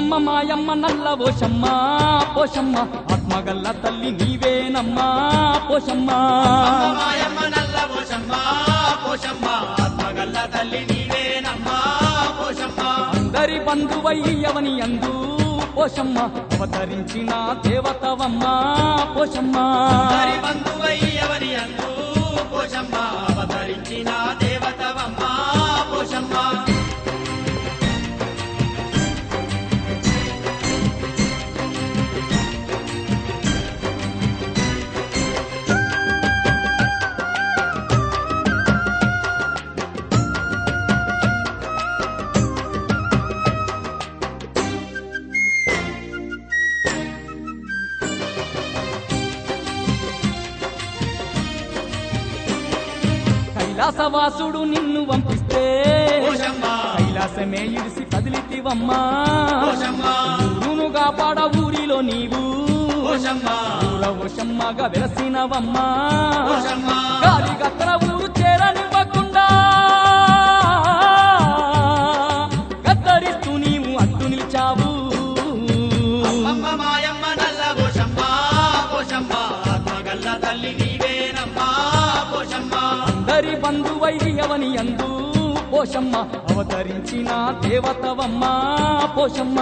అమ్మమ్మ మాయమ్మ నల్ల పోషమ్మ పోషమ్మ ఆత్మగల్ల తల్లి నీవేనమ్మా పోషమ్మ. మాయమ్మ నల్ల పోషమ్మ పోషమ్మ ఆత్మగల్ల తల్లి నీవేనమ్మా పోషమ్మ. అందరి బంధువయ్యవని అందు పోషమ్మ అవతరించిన దేవతవమ్మ పోషమ్మ. హరి బంధువయ్యవని అందు పోషమ్మ అవతరించిన కైలాసవాసుడు నిన్ను పంపిస్తే పోషమ్మ కైలాసమే ఇడిసి కదిలితివమ్మా. ఊరును కాపాడ ఊరిలో నీవు. ఊరవశమ్మగా వెలసినవమ్మా. గాలి గత్తర అందరి బంధువైదియవని అందు. పోషమ్మ అవతరించిన దేవతవమ్మ పోషమ్మ.